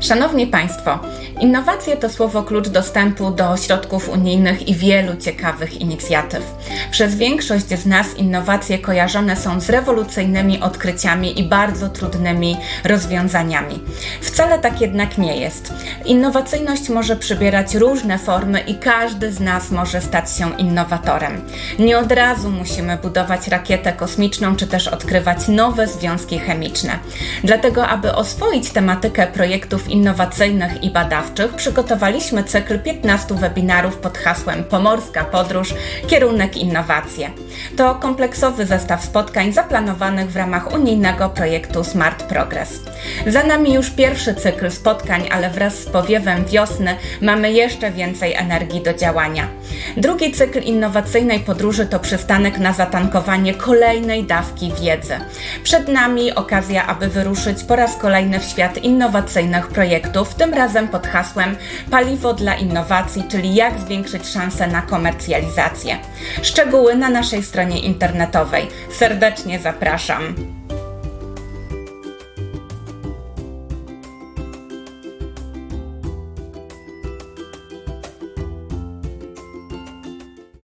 Szanowni Państwo, innowacje to słowo klucz dostępu do środków unijnych i wielu ciekawych inicjatyw. Przez większość z nas innowacje kojarzone są z rewolucyjnymi odkryciami i bardzo trudnymi rozwiązaniami. Wcale tak jednak nie jest. Innowacyjność może przybierać różne formy i każdy z nas może stać się innowatorem. Nie od razu musimy budować rakietę kosmiczną czy też odkrywać nowe związki chemiczne. Dlatego, aby oswoić tematykę projektów innowacyjnych i badawczych, przygotowaliśmy cykl 15 webinarów pod hasłem Pomorska Podróż Kierunek Innowacje. To kompleksowy zestaw spotkań zaplanowanych w ramach unijnego projektu Smart Progress. Za nami już pierwszy cykl spotkań, ale wraz z powiewem wiosny mamy jeszcze więcej energii do działania. Drugi cykl innowacyjnej podróży to przystanek na zatankowanie kolejnej dawki wiedzy. Przed nami okazja, aby wyruszyć po raz kolejny w świat innowacyjnych projektów, tym razem pod hasłem Paliwo dla innowacji, czyli jak zwiększyć szanse na komercjalizację. Szczegóły na naszej stronie internetowej. Serdecznie zapraszam.